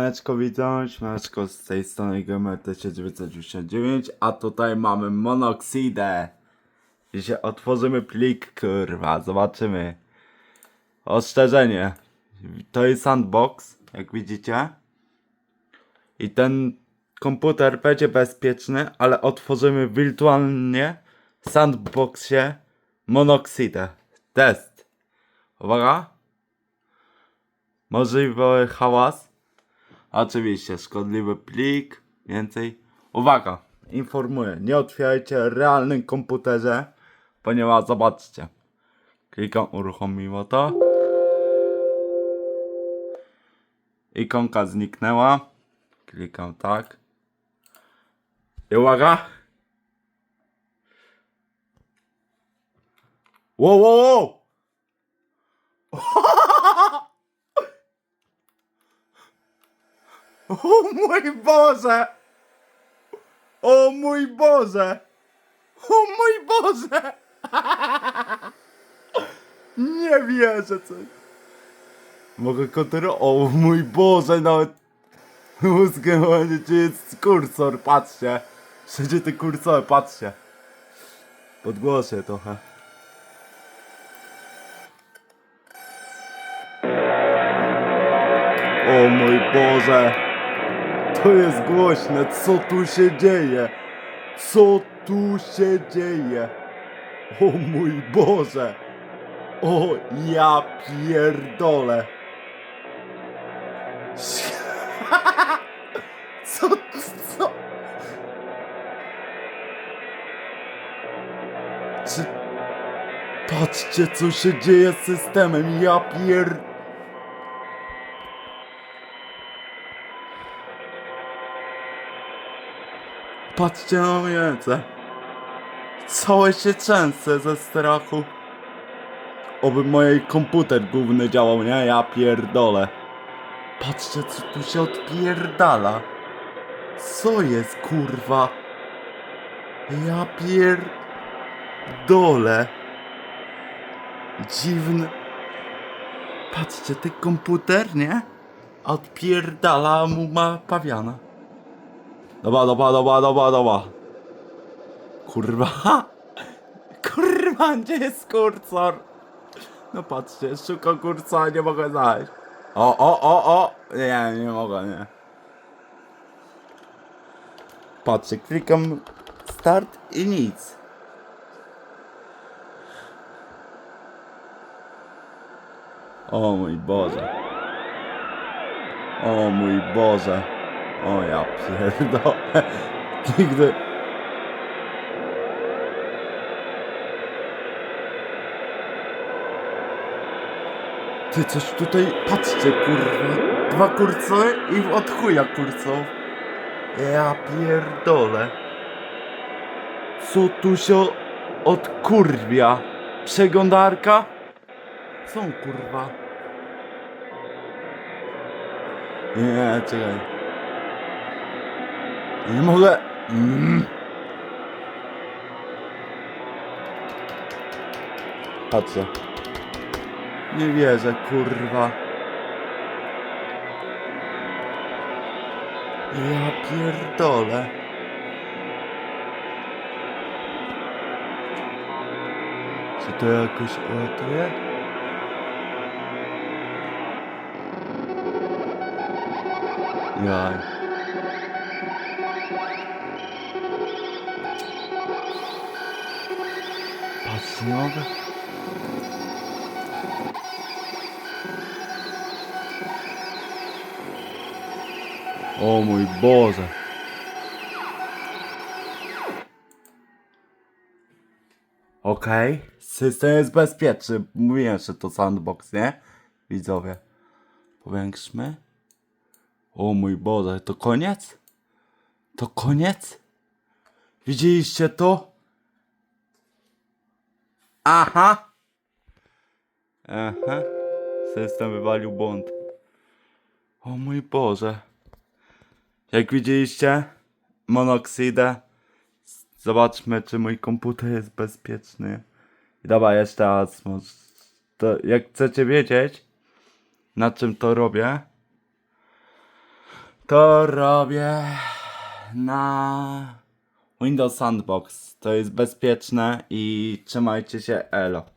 Siemaneczko, witam, siemaneczko z tej strony Gamer 1999, a tutaj mamy monoksidę. Dzisiaj otworzymy plik, kurwa, zobaczymy. Ostrzeżenie, to jest sandbox, jak widzicie. I ten komputer będzie bezpieczny, ale otworzymy wirtualnie w sandboxie monoksidę. Test. Uwaga. Możliwy hałas. Oczywiście, szkodliwy plik, więcej. Uwaga, informuję, nie otwierajcie realnym komputerze, ponieważ zobaczcie. Klikam uruchomiło to. Ikonka zniknęła. Klikam tak. I uwaga. Wow, wow, wow! O mój Boże! O mój Boże! O mój Boże! Nie wierzę coś. Mogę kontrolować. O mój Boże, nawet mózgiem gdzie jest kursor, patrzcie. Wszędzie te kursory, patrzcie. Podgłoszę trochę. O mój Boże! To jest głośne, co tu się dzieje? Co tu się dzieje? O mój Boże! O ja pierdolę! Co, co? Czy... Patrzcie, co się dzieje z systemem, ja pier... Patrzcie na moje ręce. Całe się trzęsę ze strachu. Oby mój komputer główny działał, nie? Ja pierdolę. Patrzcie, co tu się odpierdala. Co jest, kurwa? Ja pierdolę. Dziwny. Patrzcie, ten komputer, nie? Odpierdala mu ma pawiana. Dobra, dobra, dobra, dobra, dobra. Kurwa. Kurwa, gdzie jest kursor? No patrzcie, szukam kursora, nie mogę znaleźć. O, o, o, o! Nie, nie mogę, nie. Patrzcie, klikam start i nic. O mój Boże. O mój Boże. O ja pierdolę. Nigdy... Ty coś tutaj... Patrzcie kurwa. Dwa kurcory i od chuja kurców. Ja pierdolę. Co tu się odkurwia? Przeglądarka? Są kurwa. Nie, czekaj. Nie mogę. Mm. Patrzę. Nie wierzę, kurwa. Ja pierdolę. Czy to jakoś uratuje? Jaj. Patrz, nie. O mój Boże. Okej, system jest bezpieczny. Mówiłem, że to sandbox, nie? Widzowie. Powiększmy. O mój Boże, to koniec? To koniec? Widzieliście to? Aha! Aha. System wywalił błąd. O mój Boże. Jak widzieliście, monoksidę. Zobaczmy, czy mój komputer jest bezpieczny. I dobra, jeszcze raz. To, jak chcecie wiedzieć, na czym to robię, To robię na Windows Sandbox. To jest bezpieczne i trzymajcie się elo.